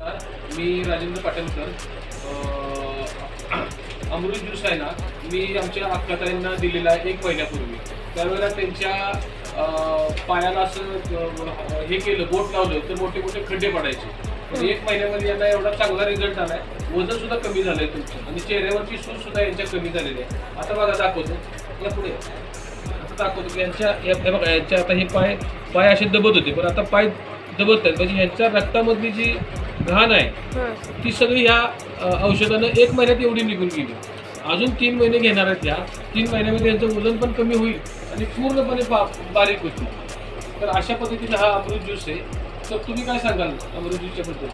मी राजेंद्र पाटणकर अमृत juice आहे ना मी आमच्या अक्काताईंना दिलेला आहे एक महिन्यापूर्वी. त्यावेळेला त्यांच्या पायाला असं हे केलं बोट लावलं तर मोठे मोठे खड्डे पडायचे. पण एक महिन्यामध्ये यांना एवढा चांगला रिझल्ट आलाय. वजन सुद्धा कमी झालंय तुमचं. आणि चेहऱ्यावरची सूज सुद्धा यांच्या कमी झालेली आहे. आता बघा दाखवतो. या पुढे. आता दाखवतो की यांच्या हे बघा यांच्या आता हे पाय पाय असे दबत होते. पण आता पाय दबत आहेत. म्हणजे यांच्या रक्तामधली जी घाण आहे. ती सगळी ह्या औषधानं एक महिन्यात एवढी निघून गेली. अजून तीन महिने घेणार आहेत ह्या. तीन महिन्यामध्ये यांचं वजन पण कमी होईल आणि पूर्णपणे बा बारीक होतील. तर अशा पद्धतीचा हा अमृत ज्यूस आहे. तर तुम्ही काय सांगाल अमृत ज्यूसच्या बद्दल?